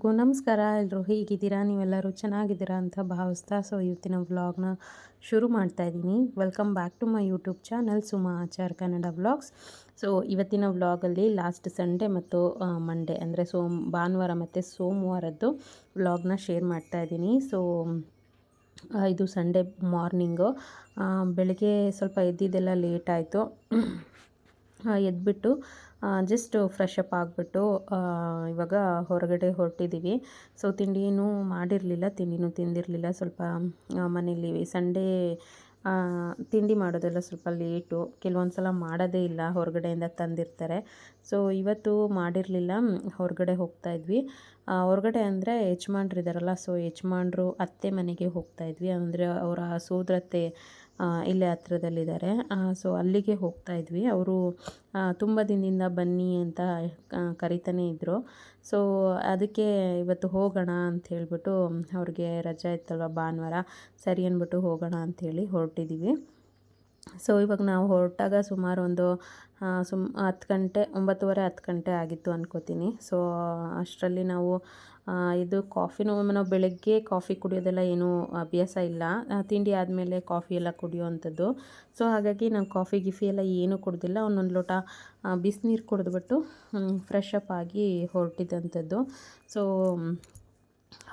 ಎಲ್ರಿಗೂ ನಮಸ್ಕಾರ. ಎಲ್ಲರೂ ಹೇಗಿದ್ದೀರಾ? ನೀವೆಲ್ಲರೂ ಚೆನ್ನಾಗಿದ್ದೀರಾ ಅಂತ ಭಾವಿಸ್ತಾ ಸೊ, ಇವತ್ತಿನ ವ್ಲಾಗ್ನ ಶುರು ಮಾಡ್ತಾ ಇದ್ದೀನಿ. Welcome back to my YouTube channel Suma Achar Kannada vlogs so ಇವತ್ತಿನ ವ್ಲಾಗಲ್ಲಿ ಲಾಸ್ಟ್ ಸಂಡೇ ಮತ್ತು ಮಂಡೇ ಅಂದರೆ ಸೋಮ್, ಭಾನುವಾರ ಮತ್ತು ಸೋಮವಾರದ್ದು ವ್ಲಾಗ್ನ ಶೇರ್ ಮಾಡ್ತಾ ಇದ್ದೀನಿ. ಸೊ ಇದು ಸಂಡೇ ಮಾರ್ನಿಂಗು ಬೆಳಗ್ಗೆ ಸ್ವಲ್ಪ ಎದ್ದಿದ್ದೆಲ್ಲ ಲೇಟ್ ಆಯಿತು. ಎದ್ಬಿಟ್ಟು ಜಸ್ಟ್ ಫ್ರೆಶ್ ಅಪ್ ಆಗಿಬಿಟ್ಟು ಇವಾಗ ಹೊರಗಡೆ ಹೊರಟಿದ್ದೀವಿ ಸೊ ತಿಂಡಿನೂ ಮಾಡಿರಲಿಲ್ಲ, ತಿಂಡಿನೂ ತಿಂದಿರಲಿಲ್ಲ. ಸ್ವಲ್ಪ ಮನೇಲಿ ಸಂಡೇ ತಿಂಡಿ ಮಾಡೋದೆಲ್ಲ ಸ್ವಲ್ಪ ಲೇಟು ಕೆಲವೊಂದು ಸಲ ಮಾಡೋದೇ ಇಲ್ಲ, ಹೊರಗಡೆಯಿಂದ ತಂದಿರ್ತಾರೆ. ಸೊ ಇವತ್ತು ಮಾಡಿರಲಿಲ್ಲ, ಹೊರಗಡೆ ಹೋಗ್ತಾ ಇದ್ವಿ. ಹೊರಗಡೆ ಅಂದರೆ ಯಜಮಾನ್ರು ಇದ್ದಾರಲ್ಲ ಸೊ ಯಜಮಾನ್ರು ಅತ್ತೆ ಮನೆಗೆ ಹೋಗ್ತಾ ಇದ್ವಿ. ಅಂದರೆ ಅವರ ಸೋದರತ್ತೆ ಇಲ್ಲೇ ಹತ್ರದಲ್ಲಿದ್ದಾರೆ. ಸೊ ಅಲ್ಲಿಗೆ ಹೋಗ್ತಾ ಇದ್ವಿ. ಅವರು ತುಂಬ ದಿನದಿಂದ ಬನ್ನಿ ಅಂತ ಕರಿತಾನೆ ಇದ್ದರು ಸೊ ಅದಕ್ಕೆ ಇವತ್ತು ಹೋಗೋಣ ಅಂತ ಹೇಳ್ಬಿಟ್ಟು ಅವ್ರಿಗೆ ರಜೆ ಇತ್ತಲ್ವ ಭಾನುವಾರ, ಸರಿ ಅಂದ್ಬಿಟ್ಟು ಹೋಗೋಣ ಅಂಥೇಳಿ ಹೊರಟಿದ್ದೀವಿ ಸೊ ಇವಾಗ ನಾವು ಹೊರಟಾಗ ಸುಮಾರು ಒಂದು ಸುಮ್ ಹತ್ತು ಗಂಟೆ, ಒಂಬತ್ತುವರೆ ಹತ್ತು ಗಂಟೆ ಆಗಿತ್ತು ಅನ್ಕೋತೀನಿ. ಸೊ ಅಷ್ಟರಲ್ಲಿ ನಾವು ಇದು ಕಾಫಿನೂ ನಾವು ಬೆಳಗ್ಗೆ ಕಾಫಿ ಕುಡಿಯೋದೆಲ್ಲ ಏನೂ ಅಭ್ಯಾಸ ಇಲ್ಲ. ತಿಂಡಿ ಆದಮೇಲೆ ಕಾಫಿ ಎಲ್ಲ ಕುಡಿಯೋವಂಥದ್ದು. ಸೊ ಹಾಗಾಗಿ ನಾನು ಕಾಫಿ ಗಿಫಿ ಎಲ್ಲ ಏನೂ ಕುಡ್ದಿಲ್ಲ. ಒಂದೊಂದು ಲೋಟ ಬಿಸಿನೀರು ಕುಡಿದ್ಬಿಟ್ಟು ಫ್ರೆಶ್ ಅಪ್ ಆಗಿ ಹೊರಟಿದ್ದಂಥದ್ದು ಸೊ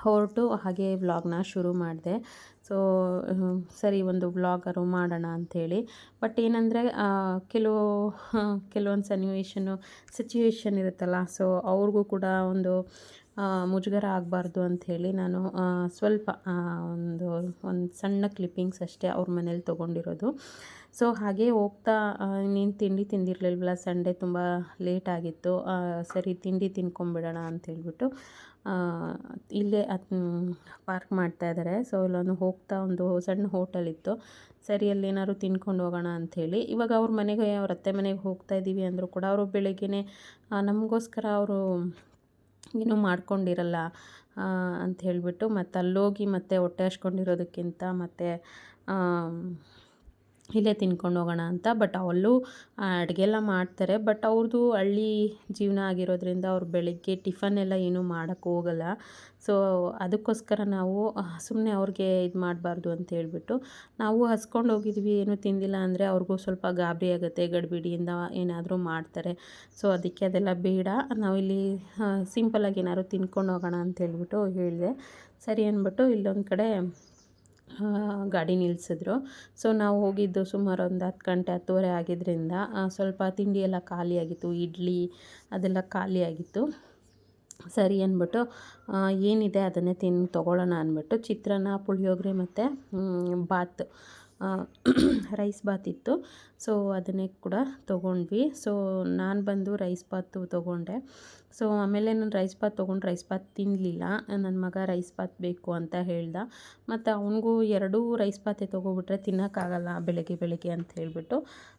ಹೊರಟು ಹಾಗೆ ವ್ಲಾಗ್ನ ಶುರು ಮಾಡಿದೆ. ಸೊ ಸರಿ, ಒಂದು ವ್ಲಾಗರು ಮಾಡೋಣ ಅಂಥೇಳಿ. ಬಟ್ ಏನಂದರೆ ಕೆಲವು ಕೆಲವೊಂದು ಸನ್ನಿವೇಶನು ಸಿಚುವೇಶನ್ ಇರುತ್ತಲ್ಲ ಸೊ ಅವ್ರಿಗೂ ಕೂಡ ಒಂದು ಮುಜುಗರ ಆಗಬಾರ್ದು ಅಂಥೇಳಿ ನಾನು ಸ್ವಲ್ಪ ಒಂದು ಒಂದು ಸಣ್ಣ ಕ್ಲಿಪ್ಪಿಂಗ್ಸ್ ಅಷ್ಟೇ ಅವ್ರ ಮನೇಲಿ ತೊಗೊಂಡಿರೋದು. ಸೊ ಹಾಗೆ ಹೋಗ್ತಾ ನೀನು ತಿಂಡಿ ತಿಂದಿರಲಿಲ್ವಲ್ಲ ಸಂಡೇ ತುಂಬ ಲೇಟ್ ಆಗಿತ್ತು ಸರಿ ತಿಂಡಿ ತಿನ್ಕೊಂಬಿಡೋಣ ಅಂತೇಳ್ಬಿಟ್ಟು ಇಲ್ಲೇ ಪಾರ್ಕ್ ಮಾಡ್ತಾ ಇದ್ದಾರೆ ಸೊ ಇಲ್ಲೊಂದು ಹೋಗ್ತಾ ಒಂದು ಸಣ್ಣ ಹೋಟೆಲ್ ಇತ್ತು. ಸರಿ, ಅಲ್ಲಿ ಏನಾದ್ರು ತಿನ್ಕೊಂಡು ಹೋಗೋಣ ಅಂಥೇಳಿ ಇವಾಗ ಅವ್ರ ಮನೆಗೆ, ಅವ್ರ ಅತ್ತೆ ಮನೆಗೆ ಹೋಗ್ತಾ ಇದ್ದೀವಿ ಅಂದರೂ ಕೂಡ ಅವರು ಬೆಳಗ್ಗೆನೇ ನಮಗೋಸ್ಕರ ಅವರು ಏನೂ ಮಾಡ್ಕೊಂಡಿರಲ್ಲ ಅಂತ ಹೇಳಿಬಿಟ್ಟು ಮತ್ತು ಅಲ್ಲೋಗಿ ಮತ್ತೆ ಹೊಟ್ಟೆ ಹಚ್ಕೊಂಡಿರೋದಕ್ಕಿಂತ ಮತ್ತು ಇಲ್ಲೇ ತಿನ್ಕೊಂಡು ಹೋಗೋಣ ಅಂತ. ಬಟ್ ಅವಳು ಅಡುಗೆ ಎಲ್ಲ ಮಾಡ್ತಾರೆ. ಬಟ್ ಅವ್ರದ್ದು ಹಳ್ಳಿ ಜೀವನ ಆಗಿರೋದ್ರಿಂದ ಅವ್ರು ಬೆಳಗ್ಗೆ ಟಿಫನ್ ಎಲ್ಲ ಏನೂ ಮಾಡೋಕ್ಕೆ ಹೋಗಲ್ಲ. ಸೊ ಅದಕ್ಕೋಸ್ಕರ ನಾವು ಸುಮ್ಮನೆ ಅವ್ರಿಗೆ ಇದು ಮಾಡಬಾರ್ದು ಅಂತ ಹೇಳ್ಬಿಟ್ಟು ನಾವು ಹಸ್ಕೊಂಡು ಹೋಗಿದ್ವಿ. ಏನೂ ತಿಂದಿಲ್ಲ ಅಂದರೆ ಅವ್ರಿಗೂ ಸ್ವಲ್ಪ ಗಾಬರಿ ಆಗುತ್ತೆ. ಗಡಿಬಿಡಿಯಿಂದ ಏನಾದರೂ ಮಾಡ್ತಾರೆ. ಸೊ ಅದಕ್ಕೆ ಅದೆಲ್ಲ ಬೇಡ. ನಾವಿಲ್ಲಿ ಸಿಂಪಲಾಗಿ ಏನಾದ್ರು ತಿನ್ಕೊಂಡು ಹೋಗೋಣ ಅಂತ ಹೇಳ್ಬಿಟ್ಟು ಹೇಳಿದೆ. ಸರಿ ಅಂದ್ಬಿಟ್ಟು ಇಲ್ಲೊಂದು ಕಡೆ ಗಾಡಿ ನಿಲ್ಲಿಸಿದ್ರು ಸೊ ನಾವು ಹೋಗಿದ್ದು ಸುಮಾರು ಒಂದು ಹತ್ತು ಗಂಟೆ, ಹತ್ತುವರೆ ಆಗಿದ್ದರಿಂದ ಸ್ವಲ್ಪ ತಿಂಡಿ ಎಲ್ಲ ಖಾಲಿಯಾಗಿತ್ತು ಇಡ್ಲಿ ಅದೆಲ್ಲ ಖಾಲಿಯಾಗಿತ್ತು ಸರಿ ಅಂದ್ಬಿಟ್ಟು ಏನಿದೆ ಅದನ್ನೇ ತಿಂದು ತೊಗೊಳ್ಳೋಣ ಅಂದ್ಬಿಟ್ಟು ಚಿತ್ರಾನ್ನ, ಪುಳಿಯೋಗರೆ ಮತ್ತು ಬಾತ್. ರೈಸ್ ಬಾತ್ ಇತ್ತು. ಸೊ ಅದನ್ನೇ ಕೂಡ ತೊಗೊಂಡ್ವಿ. ಸೊ ನಾನು ಬಂದು ರೈಸ್ ಬಾತು ತೊಗೊಂಡೆ. ಸೊ ಆಮೇಲೆ ನಾನು ರೈಸ್ ಬಾತ್ ತೊಗೊಂಡು ರೈಸ್ ಬಾತ್ ತಿನ್ನಲಿಲ್ಲ ನನ್ನ ಮಗ ರೈಸ್ ಬಾತ್ ಬೇಕು ಅಂತ ಹೇಳ್ದ. ಮತ್ತು ಅವನಿಗೂ ಎರಡೂ ರೈಸ್ ಬಾತೆ ತೊಗೊಬಿಟ್ರೆ ತಿನ್ನೋಕ್ಕಾಗಲ್ಲ ಬೆಳಗ್ಗೆ ಬೆಳಗ್ಗೆ ಅಂತ ಹೇಳಿಬಿಟ್ಟು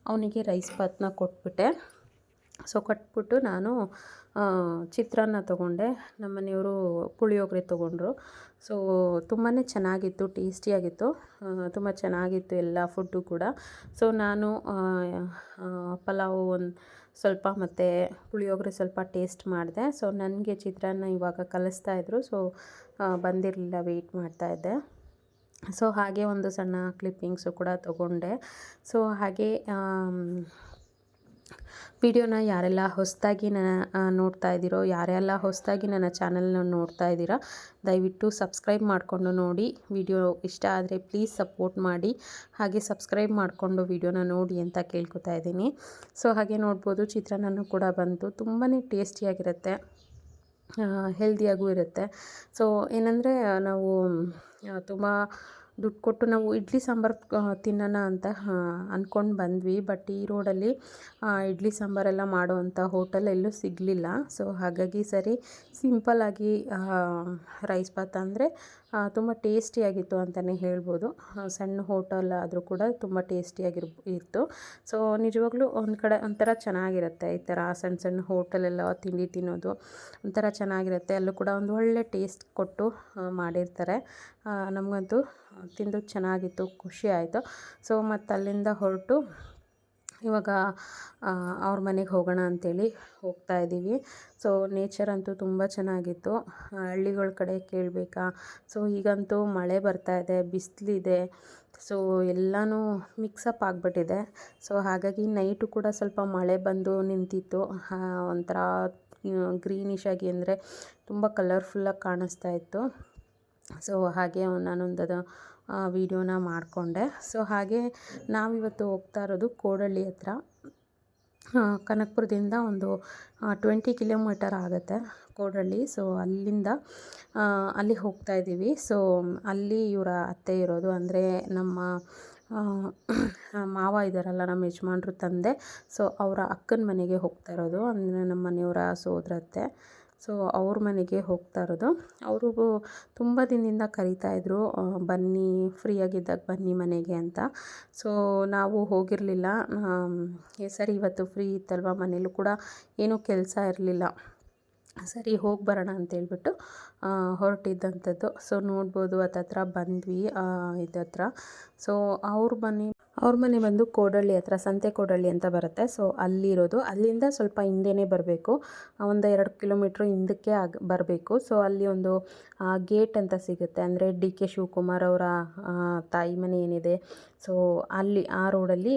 ಅವನಿಗೆ ರೈಸ್ ಬಾತನ್ನ ಕೊಟ್ಬಿಟ್ಟೆ. ಸೊ ಕಟ್ಬಿಟ್ಟು ನಾನು ಚಿತ್ರಾನ್ನ ತೊಗೊಂಡೆ. ನಮ್ಮ ಮನೆಯವರು ಪುಳಿಯೋಗರೆ ತೊಗೊಂಡ್ರು. ಸೊ ತುಂಬಾ ಚೆನ್ನಾಗಿತ್ತು, ಟೇಸ್ಟಿಯಾಗಿತ್ತು. ತುಂಬ ಚೆನ್ನಾಗಿತ್ತು ಎಲ್ಲ ಫುಡ್ಡು ಕೂಡ. ಸೊ ನಾನು ಪಲಾವು ಒಂದು ಸ್ವಲ್ಪ ಮತ್ತು ಪುಳಿಯೋಗರೆ ಸ್ವಲ್ಪ ಟೇಸ್ಟ್ ಮಾಡಿದೆ. ಸೊ ನನಗೆ ಚಿತ್ರಾನ್ನ ಇವಾಗ ಕಲಿಸ್ತಾ ಇದ್ರು. ಸೊ ಬಂದಿರಲಿಲ್ಲ ವೆಯ್ಟ್ ಮಾಡ್ತಾಯಿದ್ದೆ ಸೊ ಹಾಗೆ ಒಂದು ಸಣ್ಣ ಕ್ಲಿಪ್ಪಿಂಗ್ಸು ಕೂಡ ತೊಗೊಂಡೆ. ಸೊ ಹಾಗೆ ವಿಡಿಯೋನ ಯಾರೆಲ್ಲ ಹೊಸದಾಗಿ ನನ್ನ ನೋಡ್ತಾ ಇದ್ದೀರೋ, ಯಾರೆಲ್ಲ ಹೊಸದಾಗಿ ನನ್ನ ಚಾನಲ್ನ ನೋಡ್ತಾ ಇದ್ದೀರಾ, ದಯವಿಟ್ಟು ಸಬ್ಸ್ಕ್ರೈಬ್ ಮಾಡಿಕೊಂಡು ನೋಡಿ. ವಿಡಿಯೋ ಇಷ್ಟ ಆದರೆ ಪ್ಲೀಸ್ ಸಪೋರ್ಟ್ ಮಾಡಿ. ಹಾಗೆ ಸಬ್ಸ್ಕ್ರೈಬ್ ಮಾಡಿಕೊಂಡು ವಿಡಿಯೋನ ನೋಡಿ ಅಂತ ಕೇಳ್ಕೊತಾ ಇದ್ದೀನಿ. ಸೊ, ಹಾಗೆ ನೋಡ್ಬೋದು, ಚಿತ್ರಾನ್ನನೂ ಕೂಡ ಬಂತು. ತುಂಬಾ ಟೇಸ್ಟಿಯಾಗಿರುತ್ತೆ. ಹೆಲ್ದಿಯಾಗೂ ಇರುತ್ತೆ. ಸೊ, ಏನಂದರೆ ನಾವು ತುಂಬ ದುಡ್ಡು ಕೊಟ್ಟು ನಾವು ಇಡ್ಲಿ ಸಾಂಬಾರು ತಿನ್ನೋಣ ಅಂತ ಅಂದ್ಕೊಂಡು ಬಂದ್ವಿ. ಬಟ್ ಈ ರೋಡಲ್ಲಿ ಇಡ್ಲಿ ಸಾಂಬಾರೆಲ್ಲ ಮಾಡುವಂಥ ಹೋಟೆಲ್ ಎಲ್ಲೂ ಸಿಗಲಿಲ್ಲ. ಸೊ ಹಾಗಾಗಿ ಸರಿ ಸಿಂಪಲ್ಲಾಗಿ ರೈಸ್ ಬಾತ್ ಅಂದರೆ ತುಂಬ ಟೇಸ್ಟಿಯಾಗಿತ್ತು ಅಂತಲೇ ಹೇಳ್ಬೋದು. ಸಣ್ಣ ಹೋಟೆಲ್ ಆದರೂ ಕೂಡ ತುಂಬ ಟೇಸ್ಟಿಯಾಗಿರ್ ಇತ್ತು. ಸೊ ನಿಜವಾಗ್ಲೂ ಒಂದು ಕಡೆ ಒಂಥರ ಚೆನ್ನಾಗಿರುತ್ತೆ ಈ ಥರ ಸಣ್ಣ ಸಣ್ಣ ಹೋಟೆಲೆಲ್ಲ ತಿಂಡಿ ತಿನ್ನೋದು. ಒಂಥರ ಚೆನ್ನಾಗಿರುತ್ತೆ. ಅಲ್ಲೂ ಕೂಡ ಒಂದು ಒಳ್ಳೆ ಟೇಸ್ಟ್ ಕೊಟ್ಟು ಮಾಡಿರ್ತಾರೆ. ನಮಗಂತೂ ತಿಂದು ಚೆನ್ನಾಗಿತ್ತು, ಖುಷಿ ಆಯಿತು. ಸೊ ಮತ್ತು ಅಲ್ಲಿಂದ ಹೊರಟು ಇವಾಗ ಅವ್ರ ಮನೆಗೆ ಹೋಗೋಣ ಅಂಥೇಳಿ ಹೋಗ್ತಾ ಇದ್ದೀವಿ ಸೊ ನೇಚರ್ ಅಂತೂ ತುಂಬ ಚೆನ್ನಾಗಿತ್ತು. ಹಳ್ಳಿಗಳ ಕಡೆ ಕೇಳಬೇಕಾ? ಸೊ ಈಗಂತೂ ಮಳೆ ಬರ್ತಾ ಇದೆ, ಬಿಸಿಲಿದೆ. ಸೊ ಎಲ್ಲನೂ ಮಿಕ್ಸಪ್ ಆಗಿಬಿಟ್ಟಿದೆ. ಸೊ ಹಾಗಾಗಿ ನೈಟು ಕೂಡ ಸ್ವಲ್ಪ ಮಳೆ ಬಂದು ನಿಂತಿತ್ತು. ಒಂಥರ ಗ್ರೀನಿಶ್ ಆಗಿ ಅಂದರೆ ತುಂಬ ಕಲರ್ಫುಲ್ಲಾಗಿ ಕಾಣಿಸ್ತಾ ಇತ್ತು. ಸೊ ಹಾಗೆ ನಾನೊಂದು ವೀಡಿಯೋನ ಮಾಡಿಕೊಂಡೆ. ಸೊ ಹಾಗೆ ನಾವಿವತ್ತು ಹೋಗ್ತಾ ಇರೋದು ಕೋಡಳ್ಳಿ ಹತ್ರ. ಕನಕಪುರದಿಂದ ಒಂದು ಟ್ವೆಂಟಿ ಕಿಲೋಮೀಟರ್ ಆಗುತ್ತೆ ಕೋಡಳ್ಳಿ. ಸೊ ಅಲ್ಲಿಂದ ಅಲ್ಲಿ ಹೋಗ್ತಾ ಇದ್ದೀವಿ. ಸೊ ಅಲ್ಲಿ ಇವರ ಅತ್ತೆ ಇರೋದು. ಅಂದರೆ ನಮ್ಮ ಮಾವ ಇದ್ದಾರಲ್ಲ ನಮ್ಮ ಯಜಮಾನ್ರು ತಂದೆ. ಸೊ ಅವರ ಅಕ್ಕನ ಮನೆಗೆ ಹೋಗ್ತಾ ಇರೋದು. ಅಂದರೆ ನಮ್ಮ ಮನೆಯವರ ಸೋದರತ್ತೆ. ಸೊ ಅವ್ರ ಮನೆಗೆ ಹೋಗ್ತಾ ಇರೋದು. ಅವರು ತುಂಬ ದಿನದಿಂದ ಕರೀತಾಯಿದ್ರು ಬನ್ನಿ ಫ್ರೀಯಾಗಿದ್ದಾಗ ಬನ್ನಿ ಮನೆಗೆ ಅಂತ. ಸೊ ನಾವು ಹೋಗಿರಲಿಲ್ಲ. ಸರಿ, ಇವತ್ತು ಫ್ರೀ ಇತ್ತಲ್ವ ಮನೇಲೂ ಕೂಡ ಏನೂ ಕೆಲಸ ಇರಲಿಲ್ಲ. ಸರಿ, ಹೋಗಿ ಬರೋಣ ಅಂತೇಳ್ಬಿಟ್ಟು ಹೊರಟಿದ್ದಂಥದ್ದು. ಸೊ ನೋಡ್ಬೋದು ಹತ್ತತ್ರ ಬಂದ್ವಿ ಇದತ್ರ ಸೊ ಅವ್ರ ಮನೆ ಅವ್ರ ಮನೆ ಬಂದು ಕೋಡಳ್ಳಿ ಹತ್ರ, ಸಂತೆ ಕೋಡಳ್ಳಿ ಅಂತ ಬರುತ್ತೆ. ಸೊ ಅಲ್ಲಿರೋದು. ಅಲ್ಲಿಂದ ಸ್ವಲ್ಪ ಹಿಂದೆನೇ ಬರಬೇಕು. ಒಂದು ಎರಡು ಕಿಲೋಮೀಟ್ರ್ ಹಿಂದಕ್ಕೆ ಆಗ, ಬರಬೇಕು. ಸೊ ಅಲ್ಲಿ ಒಂದು ಗೇಟ್ ಅಂತ ಸಿಗುತ್ತೆ. ಅಂದರೆ ಡಿ ಕೆ ಶಿವಕುಮಾರ್ ಅವರ ತಾಯಿ ಮನೆ ಏನಿದೆ. ಸೊ ಅಲ್ಲಿ, ಆ ರೋಡಲ್ಲಿ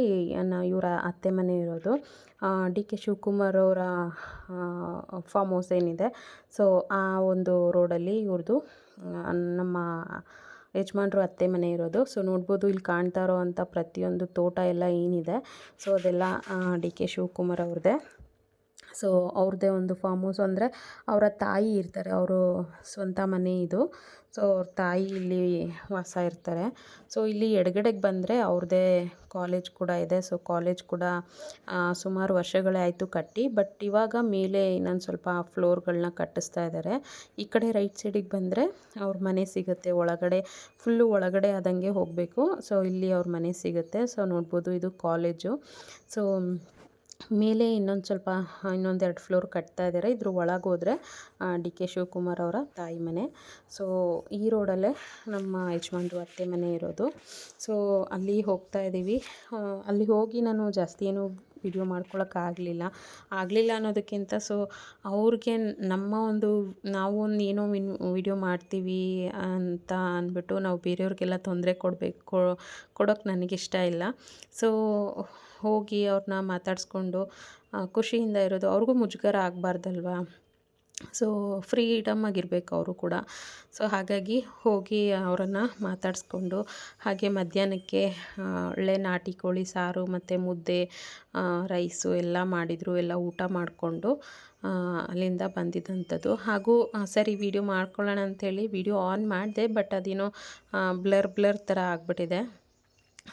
ಇವರ ಅತ್ತೆ ಮನೆ ಇರೋದು. ಡಿ ಕೆ ಶಿವಕುಮಾರ್ ಅವರ ಫಾರ್ಮ್ ಹೌಸ್ ಏನಿದೆ. ಸೊ ಆ ಒಂದು ರೋಡಲ್ಲಿ ಇವ್ರದ್ದು ನಮ್ಮ ಯಜಮಾನ್ರು ಅತ್ತೆ ಮನೆ ಇರೋದು. ಸೊ ನೋಡ್ಬೋದು ಇಲ್ಲಿ ಕಾಣ್ತಾ ಇರೋವಂಥ ಪ್ರತಿಯೊಂದು ತೋಟ ಎಲ್ಲ ಏನಿದೆ. ಸೊ ಅದೆಲ್ಲ ಡಿ ಕೆ ಶಿವಕುಮಾರ್ ಅವ್ರದ್ದೇ. ಸೊ ಅವ್ರದ್ದೇ ಒಂದು ಫಾರ್ಮ್ ಹೌಸ್ ಅಂದರೆ ಅವರ ತಾಯಿ ಇರ್ತಾರೆ. ಅವರು ಸ್ವಂತ ಮನೆ ಇದು. ಸೊ ಅವ್ರ ತಾಯಿ ಇಲ್ಲಿ ವಾಸ ಇರ್ತಾರೆ. ಸೊ ಇಲ್ಲಿ ಎಡಗಡೆಗೆ ಬಂದರೆ ಅವ್ರದ್ದೇ ಕಾಲೇಜ್ ಕೂಡ ಇದೆ. ಸೊ ಕಾಲೇಜ್ ಕೂಡ ಸುಮಾರು ವರ್ಷಗಳೇ ಆಯಿತು ಕಟ್ಟಿ. ಬಟ್ ಇವಾಗ ಮೇಲೆ ಇನ್ನೊಂದು ಸ್ವಲ್ಪ ಫ್ಲೋರ್ಗಳನ್ನ ಕಟ್ಟಿಸ್ತಾ ಇದ್ದಾರೆ ಈ ಕಡೆ ರೈಟ್ ಸೈಡಿಗೆ ಬಂದರೆ ಅವ್ರ ಮನೆ ಸಿಗುತ್ತೆ. ಒಳಗಡೆ ಫುಲ್ಲು ಒಳಗಡೆ ಆದಂಗೆ ಹೋಗಬೇಕು. ಸೊ ಇಲ್ಲಿ ಅವ್ರ ಮನೆ ಸಿಗುತ್ತೆ. ಸೊ ನೋಡ್ಬೋದು ಇದು ಕಾಲೇಜು ಸೊ ಮೇಲೆ ಇನ್ನೊಂದು ಸ್ವಲ್ಪ ಇನ್ನೊಂದೆರಡು ಫ್ಲೋರ್ ಕಟ್ತಾ ಇದ್ದಾರೆ. ಇದ್ರ ಒಳಗೆ ಹೋದರೆ ಡಿ ಕೆ ಶಿವಕುಮಾರ್ ಅವರ ತಾಯಿ ಮನೆ. ಸೊ ಈ ರೋಡಲ್ಲೇ ನಮ್ಮ ಯಜಮಾನ್ರು ಅತ್ತೆ ಮನೆ ಇರೋದು. ಸೊ ಅಲ್ಲಿ ಹೋಗ್ತಾ ಇದ್ದೀವಿ. ಅಲ್ಲಿ ಹೋಗಿ ನಾನು ಜಾಸ್ತಿ ಏನು ವಿಡಿಯೋ ಮಾಡ್ಕೊಳಕ್ಕಾಗಲಿಲ್ಲ ಆಗಲಿಲ್ಲ. ಅನ್ನೋದಕ್ಕಿಂತ ಸೊ ಅವ್ರಿಗೆ ನಮ್ಮ ಒಂದು ನಾವು ಒಂದು ಏನೋ ವಿನ್ ವಿಡಿಯೋ ಮಾಡ್ತೀವಿ ಅಂತ ಅಂದ್ಬಿಟ್ಟು ನಾವು ಬೇರೆಯವ್ರಿಗೆಲ್ಲ ತೊಂದರೆ ಕೊಡಬೇಕು ಕೊಡೋಕ್ಕೆ ನನಗಿಷ್ಟ ಇಲ್ಲ. ಸೊ ಹೋಗಿ ಅವ್ರನ್ನ ಮಾತಾಡಿಸ್ಕೊಂಡು ಖುಷಿಯಿಂದ ಇರೋದು ಅವ್ರಿಗೂ ಮುಜುಗರ ಆಗಬಾರ್ದಲ್ವಾ? ಸೊ ಫ್ರೀಡಮ್ ಆಗಿರಬೇಕು ಅವರು ಕೂಡ. ಸೊ ಹಾಗಾಗಿ ಹೋಗಿ ಅವರನ್ನು ಮಾತಾಡಿಸ್ಕೊಂಡು, ಹಾಗೆ ಮಧ್ಯಾಹ್ನಕ್ಕೆ ಒಳ್ಳೆ ನಾಟಿ ಕೋಳಿ ಸಾರು ಮತ್ತು ಮುದ್ದೆ ರೈಸು ಎಲ್ಲ ಮಾಡಿದರು, ಎಲ್ಲ ಊಟ ಮಾಡಿಕೊಂಡು ಅಲ್ಲಿಂದ ಬಂದಿದ್ದಂಥದ್ದು ಹಾಗೂ ಸರಿ ವೀಡಿಯೋ ಮಾಡ್ಕೊಳ್ಳೋಣ ಅಂಥೇಳಿ ವೀಡಿಯೋ ಆನ್ ಮಾಡಿದೆ ಬಟ್ ಅದೇನೋ ಬ್ಲರ್ ಬ್ಲರ್ ಥರ ಆಗಿಬಿಟ್ಟಿದೆ.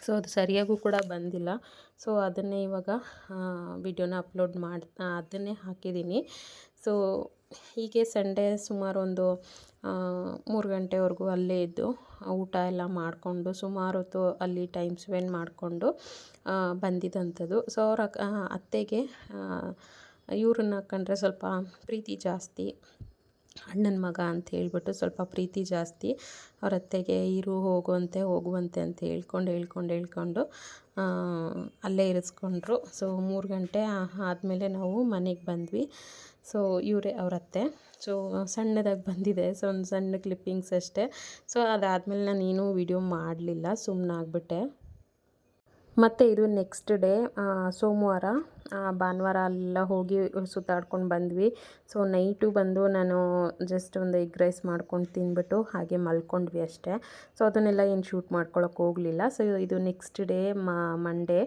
ಸೊ ಅದು ಸರಿಯಾಗೂ ಕೂಡ ಬಂದಿಲ್ಲ. ಸೊ ಅದನ್ನೇ ಇವಾಗ ವಿಡಿಯೋನ ಅಪ್ಲೋಡ್ ಮಾಡಿ ಅದನ್ನೇ ಹಾಕಿದ್ದೀನಿ. ಸೊ ಹೀಗೆ ಸಂಡೇ ಸುಮಾರು ಒಂದು ಮೂರು ಗಂಟೆವರೆಗೂ ಅಲ್ಲೇ ಇದ್ದು ಊಟ ಎಲ್ಲ ಮಾಡಿಕೊಂಡು ಸುಮಾರು ಹೊತ್ತು ಅಲ್ಲಿ ಟೈಮ್ ಸ್ಪೆಂಡ್ ಮಾಡಿಕೊಂಡು ಬಂದಿದ್ದಂಥದ್ದು ಸೊ ಅವ್ರ ಅತ್ತೆಗೆ ಇವ್ರನ್ನ ಕಂಡ್ರೆ ಸ್ವಲ್ಪ ಪ್ರೀತಿ ಜಾಸ್ತಿ, ಅಣ್ಣನ ಮಗ ಅಂತ ಹೇಳಿಬಿಟ್ಟು ಸ್ವಲ್ಪ ಪ್ರೀತಿ ಜಾಸ್ತಿ, ಅವ್ರ ಅತ್ತೆಗೆ ಇರು, ಹೋಗುವಂತೆ ಹೋಗುವಂತೆ ಅಂತ ಹೇಳ್ಕೊಂಡು ಹೇಳ್ಕೊಂಡು ಹೇಳ್ಕೊಂಡು ಅಲ್ಲೇ ಇರಿಸ್ಕೊಂಡ್ರು. ಸೊ ಮೂರು ಗಂಟೆ ಆದಮೇಲೆ ನಾವು ಮನೆಗೆ ಬಂದ್ವಿ. ಸೊ ಇವರೇ ಅವರತ್ತೆ ಸೊ ಸಣ್ಣದಾಗಿ ಬಂದಿದೆ. ಸೊ ಒಂದು ಸಣ್ಣ ಕ್ಲಿಪ್ಪಿಂಗ್ಸ್ ಅಷ್ಟೇ. ಸೊ ಅದಾದಮೇಲೆ ನಾನು ವೀಡಿಯೋ ಮಾಡಲಿಲ್ಲ. ಸುಮ್ಮನಾಗ್ಬಿಟ್ಟೆ ಮತ್ತು ಇದು ನೆಕ್ಸ್ಟ್ ಡೇ ಸೋಮವಾರ ಭಾನುವಾರ ಎಲ್ಲ ಹೋಗಿ ಸುತ್ತಾಡ್ಕೊಂಡು ಬಂದ್ವಿ. ಸೊ ನೈಟು ಬಂದು ನಾನು ಜಸ್ಟ್ ಒಂದು ಎಗ್ ರೈಸ್ ಮಾಡ್ಕೊಂಡು ತಿಂದ್ಬಿಟ್ಟು ಹಾಗೆ ಮಲ್ಕೊಂಡ್ವಿ ಅಷ್ಟೇ. ಸೊ ಅದನ್ನೆಲ್ಲ ಏನು ಶೂಟ್ ಮಾಡ್ಕೊಳಕ್ಕೆ ಹೋಗಲಿಲ್ಲ. ಸೊ ಇದು ನೆಕ್ಸ್ಟ್ ಡೇ ಮಂಡೇ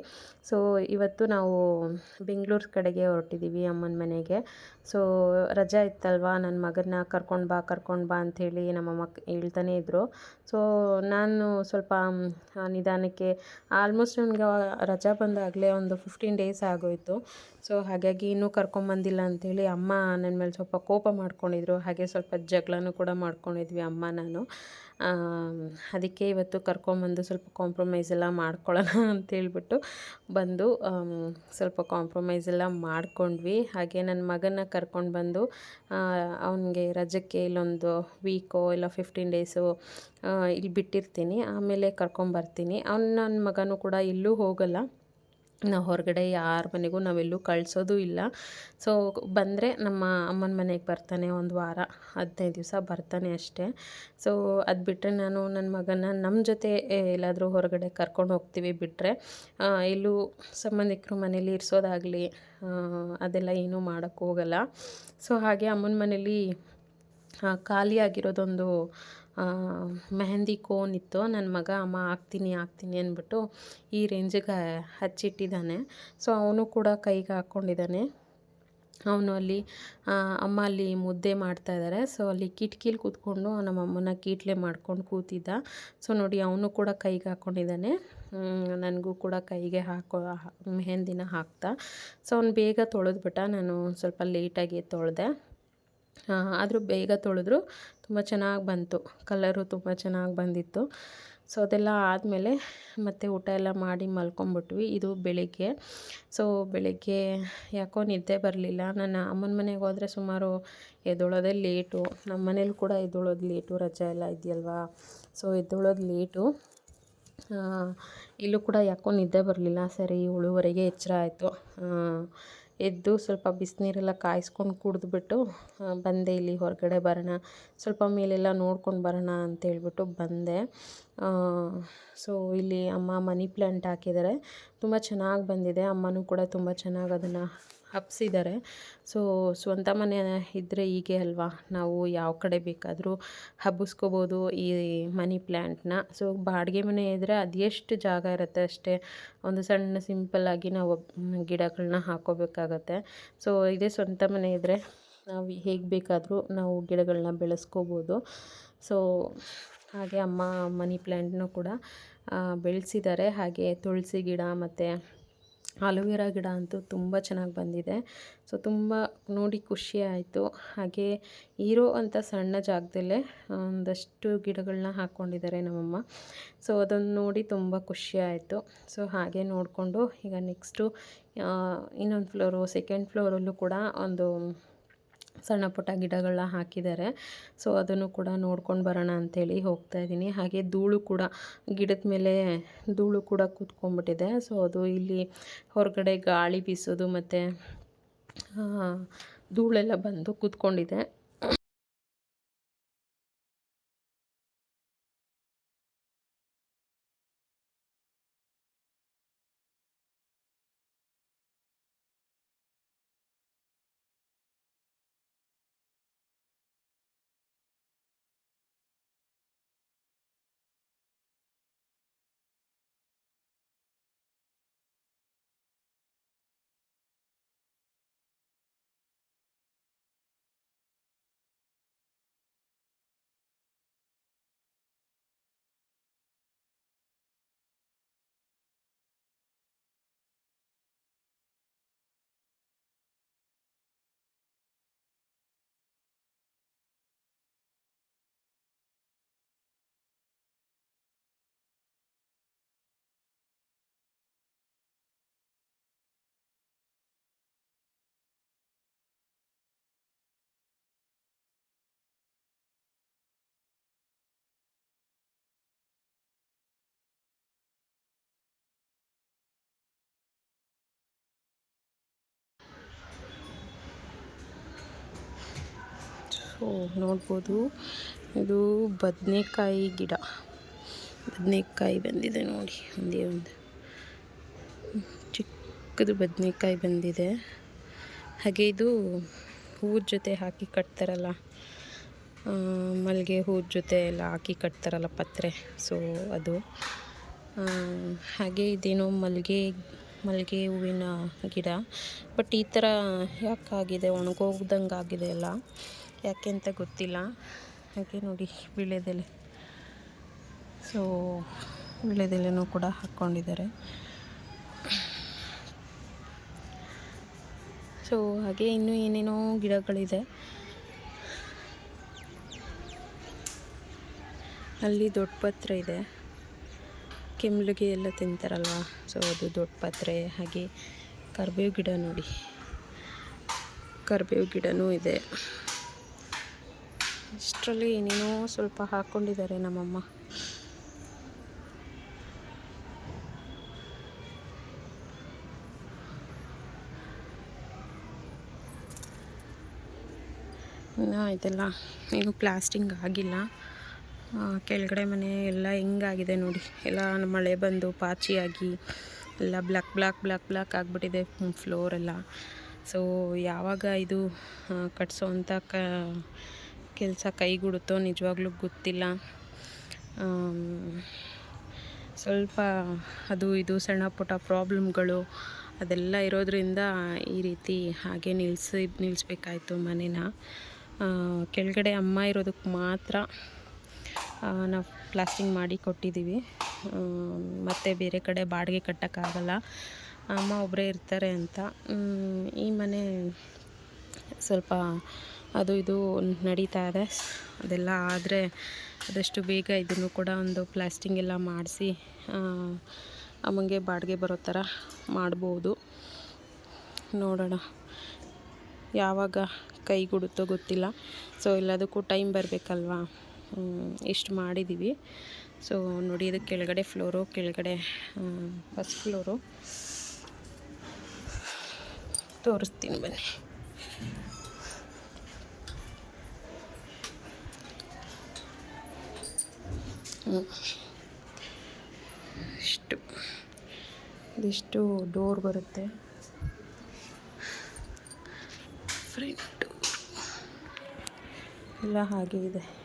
ಸೊ ಇವತ್ತು ನಾವು ಬೆಂಗಳೂರು ಕಡೆಗೆ ಹೊರಟಿದ್ದೀವಿ ಅಮ್ಮನ ಮನೆಗೆ. ಸೊ ರಜಾ ಇತ್ತಲ್ವಾ? ನನ್ನ ಮಗನ ಕರ್ಕೊಂಡು ಬಾ ಕರ್ಕೊಂಡು ಬಾ ಅಂಥೇಳಿ ನಮ್ಮಮ್ಮ ಹೇಳ್ತಾನೆ ಇದ್ದರು ಸೊ ನಾನು ಸ್ವಲ್ಪ ನಿಧಾನಕ್ಕೆ ಆಲ್ಮೋಸ್ಟ್ ನನಗೆ ರಜಾ ಬಂದಾಗಲೇ ಒಂದು ಫಿಫ್ಟೀನ್ ಡೇಸ್ ಆಗೋಯಿತು. ಸೊ ಹಾಗಾಗಿ ಇನ್ನೂ ಕರ್ಕೊಂಬಂದಿಲ್ಲ ಅಂಥೇಳಿ ಅಮ್ಮ ನನ್ನ ಮೇಲೆ ಸ್ವಲ್ಪ ಕೋಪ ಮಾಡ್ಕೊಂಡಿದ್ರು. ಹಾಗೆ ಸ್ವಲ್ಪ ಜಗಳನೂ ಕೂಡ ಮಾಡ್ಕೊಂಡಿದ್ವಿ ಅಮ್ಮ ನಾನು. ಅದಕ್ಕೆ ಇವತ್ತು ಕರ್ಕೊಂಬಂದು ಸ್ವಲ್ಪ ಕಾಂಪ್ರಮೈಸ್ ಎಲ್ಲ ಮಾಡ್ಕೊಳ್ಳೋಣ ಅಂತೇಳ್ಬಿಟ್ಟು ಬಂದು ಸ್ವಲ್ಪ ಕಾಂಪ್ರಮೈಸ್ ಎಲ್ಲ ಮಾಡ್ಕೊಂಡ್ವಿ. ಹಾಗೆ ನನ್ನ ಮಗನ ಕರ್ಕೊಂಡು ಬಂದು ಅವನಿಗೆ ರಜಕ್ಕೆ ಇಲ್ಲೊಂದು ವೀಕೋ ಇಲ್ಲ ಫಿಫ್ಟೀನ್ ಡೇಸು ಇಲ್ಲಿ ಬಿಟ್ಟಿರ್ತೀನಿ. ಆಮೇಲೆ ಕರ್ಕೊಂಬರ್ತೀನಿ ಅವ್ನು ನನ್ನ ಮಗನೂ ಕೂಡ ಎಲ್ಲೂ ಹೋಗಲ್ಲ. ನಾವು ಹೊರಗಡೆ ಯಾರ ಮನೆಗೂ ನಾವೆಲ್ಲೂ ಕಳಿಸೋದು ಇಲ್ಲ. ಸೊ ಬಂದರೆ ನಮ್ಮ ಅಮ್ಮನ ಮನೆಗೆ ಬರ್ತಾನೆ ಒಂದು ವಾರ, ಹದಿನೈದು ದಿವಸ ಬರ್ತಾನೆ ಅಷ್ಟೇ. ಸೊ ಅದು ಬಿಟ್ಟರೆ ನಾನು ನನ್ನ ಮಗನ ನಮ್ಮ ಜೊತೆ ಎಲ್ಲಾದರೂ ಹೊರಗಡೆ ಕರ್ಕೊಂಡು ಹೋಗ್ತೀವಿ ಬಿಟ್ಟರೆ ಎಲ್ಲೂ ಸಂಬಂಧಿಕರು ಮನೇಲಿ ಇರಿಸೋದಾಗಲಿ ಅದೆಲ್ಲ ಏನೂ ಮಾಡೋಕ್ಕೋಗಲ್ಲ ಸೊ ಹಾಗೆ ಅಮ್ಮನ ಮನೇಲಿ ಖಾಲಿಯಾಗಿರೋದೊಂದು ಮೆಹಂದಿ ಕೋನ್ ಇತ್ತು. ನನ್ನ ಮಗ, ಅಮ್ಮ, ಹಾಕ್ತೀನಿ ಹಾಕ್ತೀನಿ ಅಂದ್ಬಿಟ್ಟು ಈ ರೇಂಜಿಗೆ ಹಚ್ಚಿಟ್ಟಿದ್ದಾನೆ. ಸೊ ಅವನು ಕೂಡ ಕೈಗೆ ಹಾಕ್ಕೊಂಡಿದ್ದಾನೆ ಅವನು ಅಲ್ಲಿ ಅಮ್ಮ ಅಲ್ಲಿ ಮುದ್ದೆ ಮಾಡ್ತಾ ಇದ್ದಾರೆ ಸೊ ಅಲ್ಲಿ ಕಿಟಕಿಲಿ ಕೂತ್ಕೊಂಡು ನಮ್ಮ ಅಮ್ಮನ ಕೀಟ್ಲೆ ಮಾಡ್ಕೊಂಡು ಕೂತಿದ್ದ. ಸೊ ನೋಡಿ, ಅವನು ಕೂಡ ಕೈಗೆ ಹಾಕ್ಕೊಂಡಿದ್ದಾನೆ ನನಗೂ ಕೂಡ ಕೈಗೆ ಹಾಕೋ, ಮೆಹಂದಿನ ಹಾಕ್ತಾ. ಸೊ ಅವ್ನು ಬೇಗ ತೊಳೆದ್ಬಿಟ್ಟ. ನಾನು ಸ್ವಲ್ಪ ಲೇಟಾಗಿ ತೊಳೆದೆ. ಆದರೂ ಬೇಗ ತೊಳೆದ್ರು. ತುಂಬ ಚೆನ್ನಾಗಿ ಬಂತು. ಕಲರು ತುಂಬ ಚೆನ್ನಾಗಿ ಬಂದಿತ್ತು. ಸೊ ಅದೆಲ್ಲ ಆದಮೇಲೆ ಮತ್ತೆ ಊಟ ಎಲ್ಲ ಮಾಡಿ ಮಲ್ಕೊಂಬಿಟ್ವಿ. ಇದು ಬೆಳಿಗ್ಗೆ. ಸೊ ಬೆಳಿಗ್ಗೆ ಯಾಕೋ ನಿದ್ದೆ ಬರಲಿಲ್ಲ. ನನ್ನ ಅಮ್ಮನ ಮನೆಗೆ ಹೋದರೆ ಸುಮಾರು ಎದ್ದೊಳೋದೇ ಲೇಟು. ನಮ್ಮ ಮನೇಲಿ ಕೂಡ ಎದ್ದೊಳೋದು ಲೇಟು. ರಜೆ ಎಲ್ಲ ಇದೆಯಲ್ವಾ? ಸೊ ಎದ್ದೊಳೋದು ಲೇಟು. ಇಲ್ಲೂ ಕೂಡ ಯಾಕೋ ನಿದ್ದೆ ಬರಲಿಲ್ಲ. ಸರಿ, ಉಳುವರೆಗೆ ಎಚ್ಚರ ಆಯಿತು. ಎದ್ದು ಸ್ವಲ್ಪ ಬಿಸಿನೀರೆಲ್ಲ ಕಾಯಿಸ್ಕೊಂಡು ಕುಡಿದ್ಬಿಟ್ಟು ಬಂದೆ ಇಲ್ಲಿ ಹೊರಗಡೆ ಬರೋಣ, ಸ್ವಲ್ಪ ಮೇಲೆಲ್ಲ ನೋಡ್ಕೊಂಡು ಬರೋಣ ಅಂತೇಳ್ಬಿಟ್ಟು ಬಂದೆ. ಸೊ ಇಲ್ಲಿ ಅಮ್ಮ ಮನಿ ಪ್ಲ್ಯಾಂಟ್ ಹಾಕಿದ್ದಾರೆ. ತುಂಬ ಚೆನ್ನಾಗಿ ಬಂದಿದೆ. ಅಮ್ಮನೂ ಕೂಡ ತುಂಬ ಚೆನ್ನಾಗಿ ಅದನ್ನು ಹಬ್ಸಿದ್ದಾರೆ. ಸೊ ಸ್ವಂತ ಮನೆ ಇದ್ದರೆ ಹೀಗೆ ಅಲ್ವಾ? ನಾವು ಯಾವ ಕಡೆ ಬೇಕಾದರೂ ಹಬ್ಬಿಸ್ಕೋಬೋದು ಈ ಮನಿ ಪ್ಲ್ಯಾಂಟ್ನ ಸೊ ಬಾಡಿಗೆ ಮನೆ ಇದ್ದರೆ ಅದೆಷ್ಟು ಜಾಗ ಇರುತ್ತೆ ಅಷ್ಟೇ? ಒಂದು ಸಣ್ಣ ಸಿಂಪಲ್ಲಾಗಿ ನಾವು ಗಿಡಗಳನ್ನ ಹಾಕೋಬೇಕಾಗತ್ತೆ. ಸೊ ಇದೇ ಸ್ವಂತ ಮನೆ ಇದ್ದರೆ ನಾವು ಹೇಗೆ ಬೇಕಾದರೂ ನಾವು ಗಿಡಗಳನ್ನ ಬೆಳೆಸ್ಕೋಬೋದು. ಸೊ ಹಾಗೆ ಅಮ್ಮ ಮನಿ ಪ್ಲ್ಯಾಂಟ್ನೂ ಕೂಡ ಬೆಳೆಸಿದ್ದಾರೆ. ಹಾಗೆ ತುಳಸಿ ಗಿಡ ಮತ್ತು ಆಲೋವೆರಾ ಗಿಡ ಅಂತೂ ತುಂಬ ಚೆನ್ನಾಗಿ ಬಂದಿದೆ. ಸೊ, ತುಂಬ ನೋಡಿ ಖುಷಿ ಆಯಿತು. ಹಾಗೆ ಇರೋ ಅಂಥ ಸಣ್ಣ ಜಾಗದಲ್ಲೇ ಒಂದಷ್ಟು ಗಿಡಗಳನ್ನ ಹಾಕ್ಕೊಂಡಿದ್ದಾರೆ ನಮ್ಮಮ್ಮ. ಸೊ ಅದನ್ನು ನೋಡಿ ತುಂಬ ಖುಷಿ ಆಯಿತು. ಸೊ, ಹಾಗೆ ನೋಡಿಕೊಂಡು ಈಗ ನೆಕ್ಸ್ಟು ಇನ್ನೊಂದು ಫ್ಲೋರು, ಸೆಕೆಂಡ್ ಫ್ಲೋರಲ್ಲೂ ಕೂಡ ಒಂದು ಸಣ್ಣ ಪುಟ್ಟ ಗಿಡಗಳನ್ನ ಹಾಕಿದ್ದಾರೆ. ಸೊ ಅದನ್ನು ಕೂಡ ನೋಡ್ಕೊಂಡು ಬರೋಣ ಅಂಥೇಳಿ ಹೋಗ್ತಾ ಇದ್ದೀನಿ. ಹಾಗೆ ಧೂಳು ಕೂಡ ಗಿಡದ ಮೇಲೆ ಧೂಳು ಕೂಡ ಕೂತ್ಕೊಂಡ್ಬಿಟ್ಟಿದೆ. ಸೊ ಅದು ಇಲ್ಲಿ ಹೊರಗಡೆ ಗಾಳಿ ಬೀಸೋದು ಮತ್ತು ಧೂಳೆಲ್ಲ ಬಂದು ಕೂತ್ಕೊಂಡಿದೆ. ನೋಡ್ಬೋದು. ಇದು ಬದನೆಕಾಯಿ ಗಿಡ. ಬದನೆಕಾಯಿ ಬಂದಿದೆ ನೋಡಿ, ಒಂದೇ ಒಂದು. ಚಿಕ್ಕದು ಬದನೆಕಾಯಿ ಬಂದಿದೆ. ಹಾಗೆ ಇದು ಹೂವು ಜೊತೆ ಹಾಕಿ ಕಟ್ತಾರಲ್ಲ ಮಲ್ಲಿಗೆ ಹೂವು ಜೊತೆ ಎಲ್ಲ ಹಾಕಿ ಕಟ್ತಾರಲ್ಲ ಪತ್ರೆ. ಸೊ ಅದು ಹಾಗೆ ಇದೇನೋ ಮಲ್ಲಿಗೆ ಮಲ್ಲಿಗೆ ಹೂವಿನ ಗಿಡ. ಬಟ್ ಈ ಥರ ಯಾಕಾಗಿದೆ ಒಣಗೋಗ್ದಂಗೆ ಆಗಿದೆ ಎಲ್ಲ ಯಾಕೆ ಅಂತ ಗೊತ್ತಿಲ್ಲ. ಹಾಗೆ ನೋಡಿ ವೀಳ್ಯದೆಲೆ ಸೊ ವೀಳ್ಯದೆಲೆನೂ ಕೂಡ ಹಾಕ್ಕೊಂಡಿದ್ದಾರೆ. ಸೊ ಹಾಗೆ ಇನ್ನೂ ಏನೇನೋ ಗಿಡಗಳಿದೆ. ಅಲ್ಲಿ ದೊಡ್ಡ ಪತ್ರೆ ಇದೆ. ಕೆಮ್ಲಿಗೆ ಎಲ್ಲ ತಿಂತಾರಲ್ವ? ಸೊ ಅದು ದೊಡ್ಡ ಪತ್ರೆ. ಹಾಗೆ ಕರ್ಬೇವು ಗಿಡ ನೋಡಿ. ಕರ್ಬೇವು ಗಿಡನೂ ಇದೆ. ಇಷ್ಟರಲ್ಲಿ ಏನೇನೋ ಸ್ವಲ್ಪ ಹಾಕ್ಕೊಂಡಿದ್ದಾರೆ ನಮ್ಮಮ್ಮ. ಇದೆಲ್ಲ ಏನು ಪ್ಲಾಸ್ಟಿಂಗ್ ಆಗಿಲ್ಲ. ಕೆಳಗಡೆ ಮನೆ ಎಲ್ಲ ಹೆಂಗಾಗಿದೆ ನೋಡಿ. ಎಲ್ಲ ಮಳೆ ಬಂದು ಪಾಚಿಯಾಗಿ ಎಲ್ಲ ಬ್ಲ್ಯಾಕ್ ಬ್ಲ್ಯಾಕ್ ಬ್ಲ್ಯಾಕ್ ಬ್ಲ್ಯಾಕ್ ಆಗಿಬಿಟ್ಟಿದೆ ಫ್ಲೋರೆಲ್ಲ. ಸೊ ಯಾವಾಗ ಇದು ಕಟ್ಸೋ ಅಂತ ಕ ಕೆಲಸ ಕೈಗೂಡುತ್ತೋ ನಿಜವಾಗ್ಲೂ ಗೊತ್ತಿಲ್ಲ. ಸ್ವಲ್ಪ ಅದು ಇದು ಸಣ್ಣ ಪುಟ್ಟ ಪ್ರಾಬ್ಲಮ್ಗಳು ಅದೆಲ್ಲ ಇರೋದ್ರಿಂದ ಈ ರೀತಿ ಹಾಗೆ ನಿಲ್ಲಿಸಿ ನಿಲ್ಲಿಸ್ಬೇಕಾಯ್ತು ಮನೇನ. ಕೆಳಗಡೆ ಅಮ್ಮ ಇರೋದಕ್ಕೆ ಮಾತ್ರ ನಾವು ಪ್ಲಾಸ್ಟಿಂಗ್ ಮಾಡಿ ಕೊಟ್ಟಿದ್ದೀವಿ. ಮತ್ತು ಬೇರೆ ಕಡೆ ಬಾಡಿಗೆ ಕಟ್ಟೋಕ್ಕಾಗಲ್ಲ. ಅಮ್ಮ ಒಬ್ಬರೇ ಇರ್ತಾರೆ ಅಂತ. ಈ ಮನೆ ಸ್ವಲ್ಪ ಅದು ಇದು ನಡೀತಾ ಇದೆ. ಅದೆಲ್ಲ ಆದರೆ ಅದಷ್ಟು ಬೇಗ ಇದನ್ನು ಕೂಡ ಒಂದು ಪ್ಲಾಸ್ಟಿಂಗ್ ಎಲ್ಲ ಮಾಡಿಸಿ ಅಮ್ಮಂಗೆ ಬಾಡಿಗೆ ಬರೋ ಥರ ಮಾಡ್ಬೋದು. ನೋಡೋಣ. ಯಾವಾಗ ಕೈಗೂಡುತ್ತೋ ಗೊತ್ತಿಲ್ಲ. ಸೊ, ಎಲ್ಲದಕ್ಕೂ ಟೈಮ್ ಬರಬೇಕಲ್ವಾ? ಇಷ್ಟು ಮಾಡಿದ್ದೀವಿ ಸೊ, ನೋಡಿ, ಇದು ಕೆಳಗಡೆ ಫ್ಲೋರು, ಕೆಳಗಡೆ ಫಸ್ಟ್ ಫ್ಲೋರು. ತೋರಿಸ್ತೀನಿ ಬನ್ನಿ. ಇಷ್ಟು ಇದಿಷ್ಟು ಡೋರ್ ಬರುತ್ತೆ. ಫ್ರಂಟ್. ಎಲ್ಲ ಹಾಗೆ ಇದೆ.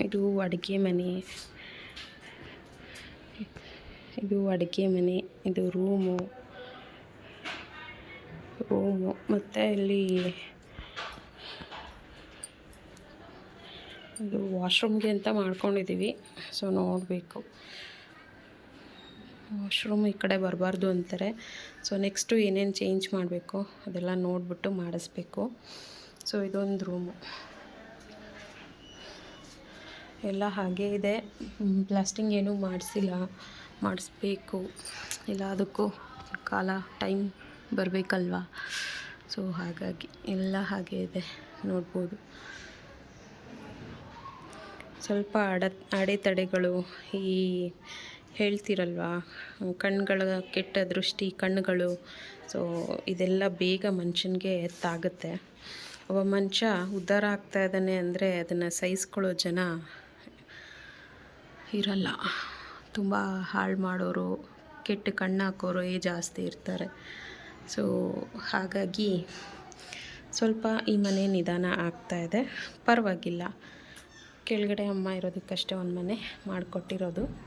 ಇದು ಅಡುಗೆ ಮನೆ. ಇದು ಅಡುಗೆ ಮನೆ, ಇದು ರೂಮು. ರೂಮು. ಮತ್ತು ಇಲ್ಲಿ ಇದು ವಾಶ್ರೂಮ್ಗೆ ಅಂತ ಮಾಡ್ಕೊಂಡಿದ್ದೀವಿ. ಸೊ, ನೋಡಬೇಕು. ವಾಶ್ರೂಮ್ ಈ ಕಡೆ ಬರಬಾರ್ದು ಅಂತಾರೆ. ಸೊ, ನೆಕ್ಸ್ಟು ಏನೇನು ಚೇಂಜ್ ಮಾಡಬೇಕು ಅದೆಲ್ಲ ನೋಡಿಬಿಟ್ಟು ಮಾಡಿಸ್ಬೇಕು. ಸೊ, ಇದೊಂದು ರೂಮು. ಎಲ್ಲ ಹಾಗೇ ಇದೆ. ಪ್ಲಾಸ್ಟಿಂಗ್ ಏನೂ ಮಾಡಿಸಿಲ್ಲ. ಮಾಡಿಸ್ಬೇಕು. ಇಲ್ಲ, ಅದಕ್ಕೂ ಕಾಲ, ಟೈಮ್ ಬರಬೇಕಲ್ವಾ? ಸೊ, ಹಾಗಾಗಿ ಎಲ್ಲ ಹಾಗೇ ಇದೆ. ನೋಡ್ಬೋದು. ಸ್ವಲ್ಪ ಅಡ, ಅಡೆತಡೆಗಳು ಈ ಹೇಳ್ತಿರಲ್ವಾ, ಕಣ್ಗಳ ಕೆಟ್ಟ ದೃಷ್ಟಿ, ಕಣ್ಣುಗಳು. ಸೊ ಇದೆಲ್ಲ ಬೇಗ ಮನುಷ್ಯನಿಗೆ ಎತ್ತಾಗುತ್ತೆ. ಒಬ್ಬ ಮನುಷ್ಯ ಉದ್ಧಾರ ಆಗ್ತಾ ಇದ್ದಾನೆ ಅಂದರೆ ಅದನ್ನು ಸಹಿಸ್ಕೊಳ್ಳೋ ಜನ ಇರಲ್ಲ. ತುಂಬ ಹಾಳು ಮಾಡೋರು, ಕೆಟ್ಟ ಕಣ್ಣು ಹಾಕೋರೇ ಜಾಸ್ತಿ ಇರ್ತಾರೆ. ಸೊ ಹಾಗಾಗಿ ಸ್ವಲ್ಪ ಈ ಮನೆ ನಿಧಾನ ಆಗ್ತಾ ಇದೆ. ಪರವಾಗಿಲ್ಲ. ಕೆಳಗಡೆ ಅಮ್ಮ ಇರೋದಕ್ಕಷ್ಟೇ ಒಂದು ಮನೆ ಮಾಡಿಕೊಟ್ಟಿರೋದು.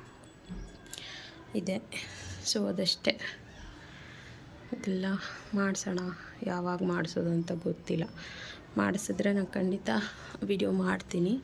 ಇದೆ. ಸೊ ಅದಷ್ಟೇ. ಇದೆಲ್ಲ ಮಾಡಿಸೋಣ. ಯಾವಾಗ ಮಾಡಿಸೋದು ಅಂತ ಗೊತ್ತಿಲ್ಲ. ಮಾಡಿಸಿದ್ರೆ ನಾನು ಖಂಡಿತ ವಿಡಿಯೋ ಮಾಡ್ತೀನಿ.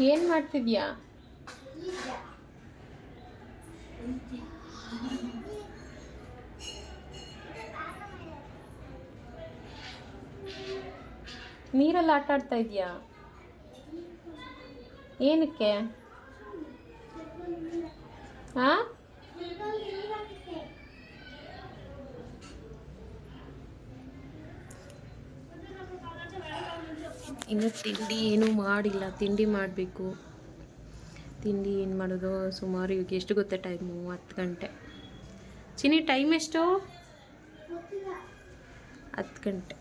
ಏನು ಮಾಡ್ತಿದ್ಯಾ? ನೀರಲ್ಲಿ ಆಟ ಆಡ್ತಾ ಇದೆಯಾ? ಏನಕ್ಕೆ? ಹಾ ಇನ್ನು ತಿಂಡಿ ಏನೂ ಮಾಡಿಲ್ಲ. ತಿಂಡಿ ಮಾಡಬೇಕು. ತಿಂಡಿ ಏನು ಮಾಡೋದು? ಸುಮಾರು ಇವಾಗ ಎಷ್ಟು ಗೊತ್ತಾ ಟೈಮು ಹತ್ತು ಗಂಟೆ. ಚಿನಿ ಟೈಮ್ ಎಷ್ಟು? ಹತ್ತು ಗಂಟೆ.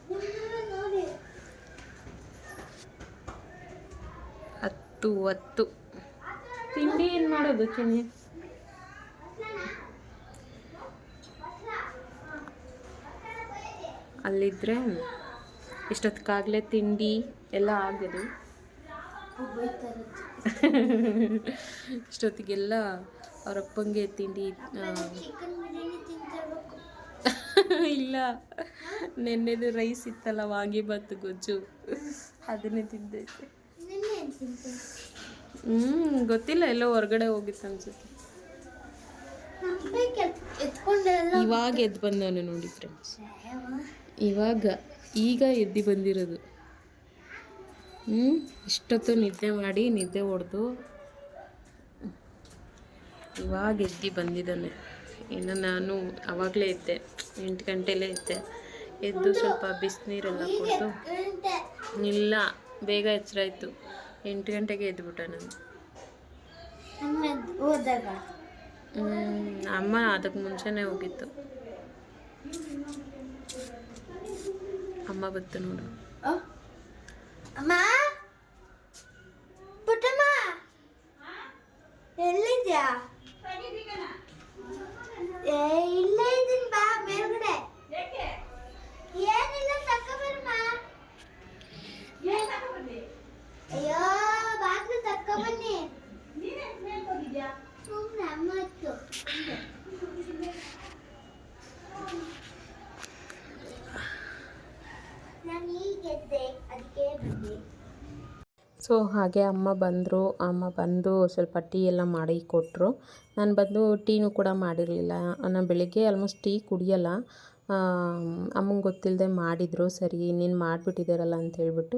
ಹತ್ತು ಹತ್ತು ತಿಂಡಿ ಏನು ಮಾಡೋದು ಚಿನಿ ಅಲ್ಲಿದ್ದರೆ ಇಷ್ಟೊತ್ತಿಗಾಗಲೇ ತಿಂಡಿ ಎಲ್ಲ ಆಗಿದೆ. ಇಷ್ಟೊತ್ತಿಗೆಲ್ಲ ಅವರಪ್ಪಂಗೆ ತಿಂಡಿ ಇಲ್ಲ. ನೆನ್ನೆದು ರೈಸ್ ಇತ್ತಲ್ಲ ವಾಂಗಿಬಾತು ಗೊಜ್ಜು. ಅದನ್ನೇ ತಿಂದೈತೆ ಹ್ಞೂ ಗೊತ್ತಿಲ್ಲ ಎಲ್ಲೋ ಹೊರಗಡೆ ಹೋಗಿತ್ತು ಅನ್ಸುತ್ತೆ. ಇವಾಗ ಎದ್ದು ಬಂದವನು ನೋಡಿ ಫ್ರೆಂಡ್ಸ್ ಇವಾಗ ಈಗ ಎದ್ದು ಬಂದಿರೋದು. ಹ್ಞೂ ಇಷ್ಟೊತ್ತು ನಿದ್ದೆ ಮಾಡಿ ನಿದ್ದೆ ಹೊಡೆದು ಇವಾಗ ಎದ್ದು ಬಂದಿದ್ದಾನೆ. ಇನ್ನು ನಾನು ಆವಾಗಲೇ ಇದ್ದೆ ಎಂಟು ಗಂಟೆಲೇ ಇದ್ದೆ ಎದ್ದು ಸ್ವಲ್ಪ ಬಿಸಿನೀರೆಲ್ಲ ಕೊಟ್ಟು ಇಲ್ಲ, ಬೇಗ ಎಚ್ಚರಾಯ್ತು. ಎಂಟು ಗಂಟೆಗೆ ಎದ್ಬಿಟ್ಟ ನಾನು. ಅಮ್ಮ ಅದಕ್ಕೆ ಮುಂಚೆನೇ ಹೋಗಿತ್ತು. ಅಮ್ಮ ಬತ್ತು ನೋಡು. ಅಮ್ಮ? ಪುಟ್ಟಮ್ಮ? ಎಲ್ಲಿದ್ಯಾ? ಇಲ್ಲೇ ಇದ್ದೀನಿ ಬಾ, ಮೇಲ್ಗಡೆ. ಏನಿಲ್ಲ ತಕೊಂಬರಮ್ಮ ಅಯ್ಯೋ ಬಾಗ್ಲು ತಕೊಂಬನ್ನಿ ಸುಮ್ಮನೆ ಅಮ್ಮ ಇತ್ತು ನಾನು ಈಗ ಎದ್ದೆ ಅದಕ್ಕೆ ಬಂದೆ ಸೊ ಹಾಗೆ ಅಮ್ಮ ಬಂದರು, ಅಮ್ಮ ಬಂದು ಸ್ವಲ್ಪ ಟೀ ಎಲ್ಲ ಮಾಡಿ ಕೊಟ್ಟರು ನಾನು ಬಂದು ಟೀನೂ ಕೂಡ ಮಾಡಿರಲಿಲ್ಲ. ನಾನು ಬೆಳಗ್ಗೆ ಆಲ್ಮೋಸ್ಟ್ ಟೀ ಕುಡಿಯಲ್ಲ. ಅಮ್ಮಂಗೆ ಗೊತ್ತಿಲ್ಲದೆ ಮಾಡಿದರು, ಸರಿ ನೀನು ಮಾಡಿಬಿಟ್ಟಿದ್ದೀರಲ್ಲ ಅಂತ ಹೇಳ್ಬಿಟ್ಟು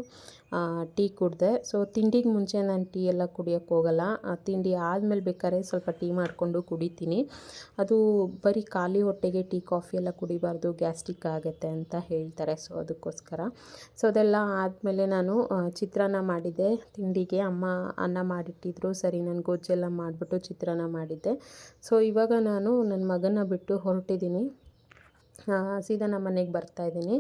ಟೀ ಕುಡಿದೆ. ಸೊ ತಿಂಡಿಗೆ ಮುಂಚೆ ನಾನು ಟೀ ಎಲ್ಲ ಕುಡಿಯೋಕ್ಕೆ ಹೋಗಲ್ಲ. ತಿಂಡಿ ಆದಮೇಲೆ ಬೇಕಾದ್ರೆ ಸ್ವಲ್ಪ ಟೀ ಮಾಡಿಕೊಂಡು ಕುಡಿತೀನಿ. ಅದು ಬರೀ ಖಾಲಿ ಹೊಟ್ಟೆಗೆ ಟೀ, ಕಾಫಿ ಎಲ್ಲ ಕುಡಿಬಾರ್ದು, ಗ್ಯಾಸ್ಟ್ರಿಕ್ ಆಗುತ್ತೆ ಅಂತ ಹೇಳ್ತಾರೆ. ಸೊ ಅದಕ್ಕೋಸ್ಕರ. ಸೊ ಅದೆಲ್ಲ ಆದಮೇಲೆ ನಾನು ಚಿತ್ರಾನ್ನ ಮಾಡಿದ್ದೆ. ತಿಂಡಿಗೆ ಅಮ್ಮ ಅನ್ನ ಮಾಡಿಟ್ಟಿದ್ರು. ಸರಿ, ನಾನು ಗೊಜ್ಜೆಲ್ಲ ಮಾಡಿಬಿಟ್ಟು ಚಿತ್ರಾನ್ನ ಮಾಡಿದ್ದೆ. ಸೊ ಇವಾಗ ನಾನು ನನ್ನ ಮಗನ ಬಿಟ್ಟು ಹೊರಟಿದ್ದೀನಿ ಸೀದಾ ನಮ್ಮ ಮನೆಗೆ ಬರ್ತಾ ಇದ್ದೀನಿ.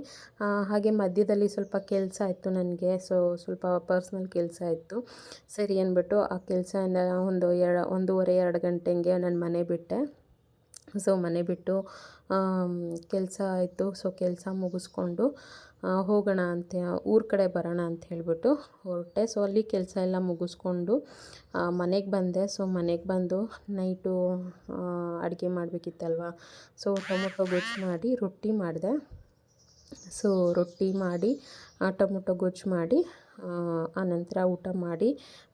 ಹಾಗೆ ಮಧ್ಯದಲ್ಲಿ ಸ್ವಲ್ಪ ಕೆಲಸ ಇತ್ತು ನನಗೆ. ಸೊ ಸ್ವಲ್ಪ ಪರ್ಸ್ನಲ್ ಕೆಲಸ ಇತ್ತು ಸರಿ ಅಂದ್ಬಿಟ್ಟು ಆ ಕೆಲಸನ ಒಂದು ಎರಡು, ಒಂದೂವರೆ, ಎರಡು ಗಂಟೆಗೆ ನಾನು ಮನೆ ಬಿಟ್ಟೆ. ಸೊ ಮನೆ ಬಿಟ್ಟು ಕೆಲಸ ಆಯಿತು. ಸೊ ಕೆಲಸ ಮುಗಿಸ್ಕೊಂಡು ಹೋಗೋಣ ಅಂತ ಊರ ಕಡೆ ಬರೋಣ ಅಂತ ಹೇಳಿಬಿಟ್ಟು ಹೊರಟೆ. ಸೊ ಅಲ್ಲಿ ಕೆಲಸ ಎಲ್ಲ ಮುಗಿಸ್ಕೊಂಡು ಮನೆಗೆ ಬಂದೆ. ಸೊ ಮನೆಗೆ ಬಂದು ನೈಟು ಅಡುಗೆ ಮಾಡಬೇಕಿತ್ತಲ್ವ? ಸೊ ಟೊಮೊಟೊ ಗೊಜ್ಜು ಮಾಡಿ ರೊಟ್ಟಿ ಮಾಡಿದೆ. ಸೊ ರೊಟ್ಟಿ ಮಾಡಿ ಟೊಮೊಟೊ ಗೊಜ್ಜು ಮಾಡಿ ಆನಂತರ ಊಟ ಮಾಡಿ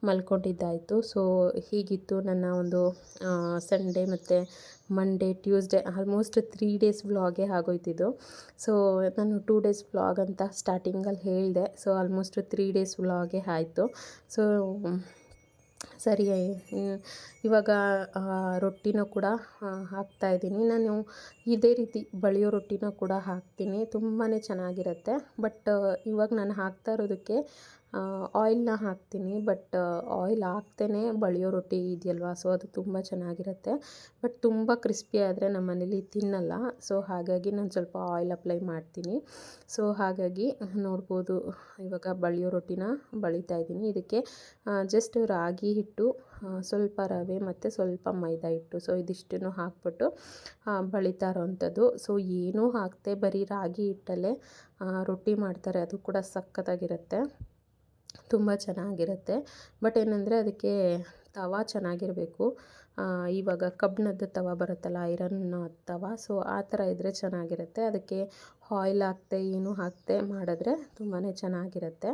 ಮಲ್ಕೊಂಡಿದ್ದಾಯಿತು. ಸೊ ಹೀಗಿತ್ತು ನನ್ನ ಒಂದು ಸಂಡೇ ಮತ್ತು Monday Tuesday almost three days ವ್ಲಾಗೇ ಆಗೋಯ್ತಿದ್ದು. ಸೊ ನಾನು ಟೂ ಡೇಸ್ ವ್ಲಾಗ್ ಅಂತ ಸ್ಟಾರ್ಟಿಂಗಲ್ಲಿ ಹೇಳಿದೆ. ಸೊ ಆಲ್ಮೋಸ್ಟ್ ತ್ರೀ ಡೇಸ್ ವ್ಲಾಗೇ ಆಯಿತು. ಸೊ ಸರಿ ಇವಾಗ ರೊಟ್ಟಿನೂ ಕೂಡ ಹಾಕ್ತಾ ಇದ್ದೀನಿ. ನಾನು ಇದೇ ರೀತಿ ಬಳಿಯೋ ರೊಟ್ಟಿನ ಕೂಡ ಹಾಕ್ತೀನಿ. ತುಂಬಾ ಚೆನ್ನಾಗಿರುತ್ತೆ. ಬಟ್, ಇವಾಗ ನಾನು ಹಾಕ್ತಾ ಇರೋದಕ್ಕೆ ಆಯಿಲ್ನ ಹಾಕ್ತೀನಿ ಬಟ್ ಆಯಿಲ್ ಹಾಕ್ತೇನೆ. ಬಳಿಯೋ ರೊಟ್ಟಿ ಇದೆಯಲ್ವಾ ಸೊ ಅದು ತುಂಬ ಚೆನ್ನಾಗಿರುತ್ತೆ. ಬಟ್ ತುಂಬ ಕ್ರಿಸ್ಪಿ ಆದರೆ ನಮ್ಮ ಮನೇಲಿ ತಿನ್ನಲ್ಲ ಸೊ ಹಾಗಾಗಿ ನಾನು ಸ್ವಲ್ಪ ಆಯಿಲ್ ಅಪ್ಲೈ ಮಾಡ್ತೀನಿ. ಸೊ ಹಾಗಾಗಿ ನೋಡ್ಬೋದು, ಇವಾಗ ಬಳಿಯೋ ರೊಟ್ಟಿನ ಬಳಿತಾ ಇದ್ದೀನಿ. ಇದಕ್ಕೆ ಜಸ್ಟ್ ರಾಗಿ ಹಿಟ್ಟು ಸ್ವಲ್ಪ ರವೆ ಮತ್ತು ಸ್ವಲ್ಪ ಮೈದಾ ಹಿಟ್ಟು. ಸೊ ಇದಿಷ್ಟನ್ನು ಹಾಕ್ಬಿಟ್ಟು ಬಳಿತಾ ಇರೋವಂಥದ್ದು ಸೊ ಏನೂ ಹಾಕ್ತೆ ಬರೀ ರಾಗಿ ಹಿಟ್ಟಲ್ಲೇ ರೊಟ್ಟಿ ಮಾಡ್ತಾರೆ. ಅದು ಕೂಡ ಸಖತ್ತಾಗಿರುತ್ತೆ. ತುಂಬ ಚೆನ್ನಾಗಿರುತ್ತೆ. ಬಟ್ ಏನಂದರೆ ಅದಕ್ಕೆ ತವ ಚೆನ್ನಾಗಿರಬೇಕು. ಇವಾಗ ಕಬ್ಬಿಣದ ತವ ಬರುತ್ತಲ್ಲ ಐರನ್ ತವ, ಸೊ ಆ ಥರ ಇದ್ದರೆ ಚೆನ್ನಾಗಿರುತ್ತೆ. ಅದಕ್ಕೆ ಆಯಿಲ್ ಹಾಕ್ತೆ, ಏನು ಹಾಕ್ತೆ ಮಾಡಿದ್ರೆ ತುಂಬಾ ಚೆನ್ನಾಗಿರುತ್ತೆ.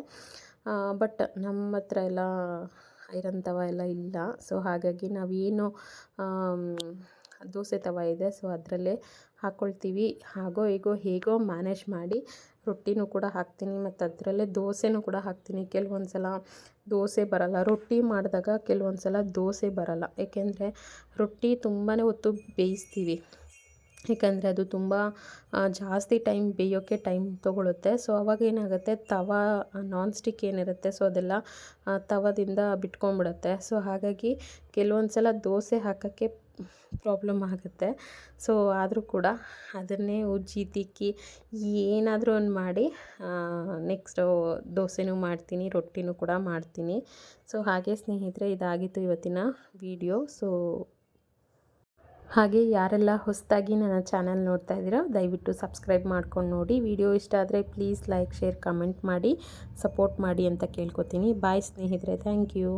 ಬಟ್ ನಮ್ಮ ಹತ್ರ ಎಲ್ಲ ಐರನ್ ತವ ಎಲ್ಲ ಇಲ್ಲ. ಸೊ ಹಾಗಾಗಿ ನಾವೇನು ದೋಸೆ ತವ ಇದೆ, ಸೊ ಅದರಲ್ಲೇ ಹಾಕ್ಕೊಳ್ತೀವಿ ಹಾಗೋ, ಹೀಗೋ, ಹೇಗೋ ಮ್ಯಾನೇಜ್ ಮಾಡಿ ರೊಟ್ಟಿನೂ ಕೂಡ ಹಾಕ್ತೀನಿ ಮತ್ತು ಅದರಲ್ಲೇ ದೋಸೆನೂ ಕೂಡ ಹಾಕ್ತೀನಿ. ಕೆಲವೊಂದು ಸಲ ದೋಸೆ ಬರಲ್ಲ. ರೊಟ್ಟಿ ಮಾಡಿದಾಗ ಕೆಲವೊಂದು ಸಲ ದೋಸೆ ಬರಲ್ಲ. ಏಕೆಂದರೆ ರೊಟ್ಟಿ ತುಂಬಾ ಹೊತ್ತು ಬೇಯಿಸ್ತೀವಿ. ಏಕೆಂದರೆ ಅದು ತುಂಬ ಜಾಸ್ತಿ ಟೈಮ್ ಬೇಯೋಕ್ಕೆ ಟೈಮ್ ತೊಗೊಳುತ್ತೆ. ಸೊ, ಅವಾಗ ಏನಾಗುತ್ತೆ? ತವ ನಾನ್ ಸ್ಟಿಕ್ ಏನಿರುತ್ತೆ? ಸೊ, ಅದೆಲ್ಲ ತವದಿಂದ ಬಿಟ್ಕೊಂಡ್ಬಿಡುತ್ತೆ. ಸೊ, ಹಾಗಾಗಿ ಕೆಲವೊಂದು ಸಲ ದೋಸೆ ಹಾಕೋಕ್ಕೆ ಪ್ರಾಬ್ಲಮ್ ಆಗುತ್ತೆ. ಸೊ, ಆದರೂ ಕೂಡ ಅದನ್ನೇ ಉಜ್ಜಿ, ತಿಕ್ಕಿ ಏನಾದರೂ ಒಂದು ಮಾಡಿ ನೆಕ್ಸ್ಟ್ ದೋಸೆನೂ ಮಾಡ್ತೀನಿ, ರೊಟ್ಟಿನೂ ಕೂಡ ಮಾಡ್ತೀನಿ. ಸೊ, ಹಾಗೆ ಸ್ನೇಹಿತರೆ, ಇದಾಗಿತ್ತು ಇವತ್ತಿನ ವಿಡಿಯೋ. ಸೊ, ಹಾಗೆ ಯಾರೆಲ್ಲ ಹೊಸದಾಗಿ ನನ್ನ ಚಾನಲ್ ನೋಡ್ತಾ ಇದ್ದೀರೋ, ದಯವಿಟ್ಟು ಸಬ್ಸ್ಕ್ರೈಬ್ ಮಾಡ್ಕೊಂಡು ನೋಡಿ. ವಿಡಿಯೋ ಇಷ್ಟ ಆದರೆ ಪ್ಲೀಸ್ ಲೈಕ್, ಶೇರ್, ಕಮೆಂಟ್ ಮಾಡಿ, ಸಪೋರ್ಟ್ ಮಾಡಿ ಅಂತ ಕೇಳ್ಕೊತೀನಿ. ಬಾಯ್ ಸ್ನೇಹಿತರೆ, ಥ್ಯಾಂಕ್ ಯು.